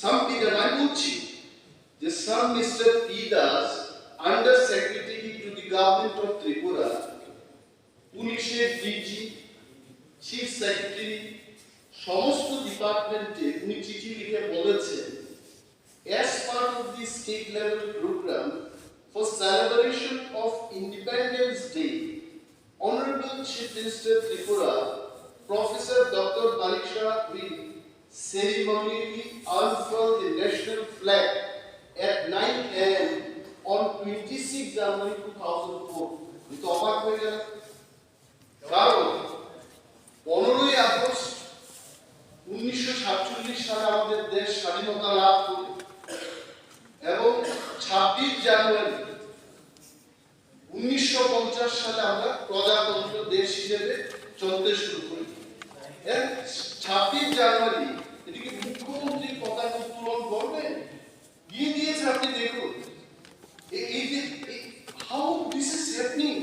some Peter I বলছি যে some Mr. P. Das, Under Secretary to the Government of Tripura, পুলিশের DG chief secretary সমস্ত ডিপার্টমেন্টে উনি চিঠি লিখে বলেছেন as part of the state level program for celebration of Independence Day, Honorable Chief Minister Tripura, ceremonially unfurl the national flag at 9 a.m. on 26 January 2004. আমি তো অবাক হয়ে গেলাম কারণ পনেরোই আগস্ট উনিশশো সাতচল্লিশ সালে আমাদের দেশ স্বাধীনতা লাভ করে এবং ছাব্বিশ জানুয়ারি উনিশশো পঞ্চাশ সালে আমরা প্রজাতন্ত্র দেশ হিসেবে চলতে শুরু করি ছাব্বিশ জানুয়ারি এটিকে মুখ্যমন্ত্রী পতাকা উত্তোলন করবেন দিয়ে দিয়েছে আপনি দেখুন। এই যে হাউ দিস ইজ হ্যাপনিং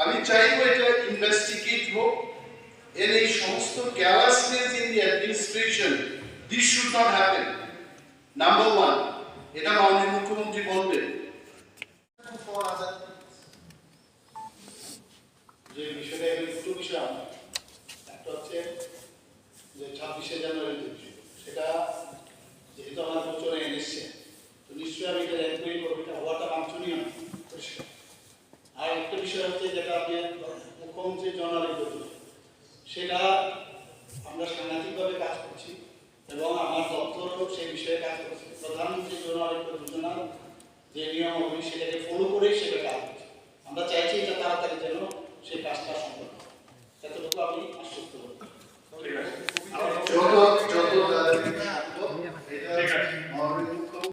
আমি চাইব এটা ইনভেস্টিগেট হোক। এর এই সমস্ত callousness in the administration this should not happen number one এটা মাননীয় মুখ্যমন্ত্রী বলবেন যে বিষয়টা বিষয় আমার একটা হচ্ছে যে ছাব্বিশে জানুয়ারি সেটা যেহেতু আমার গোচরে এনেছে তো নিশ্চয়ই আমি এটা এনকোয়ারি করব, এটা হওয়াটা বাঞ্ছনীয় পরিষ্কার আর একটা বিষয় হচ্ছে যেটা আপনি মুখ্যমন্ত্রী জনালিত সেটা আমরা সাংঘাতিকভাবে কাজ করছি এবং আমার দপ্তরও সেই বিষয়ে কাজ করছে। প্রধানমন্ত্রী জনালিত যোজনা যে নিয়ম সেটাকে ফলো করেই সেটা কাজ করছে। j'ai pas ça. Ça te doit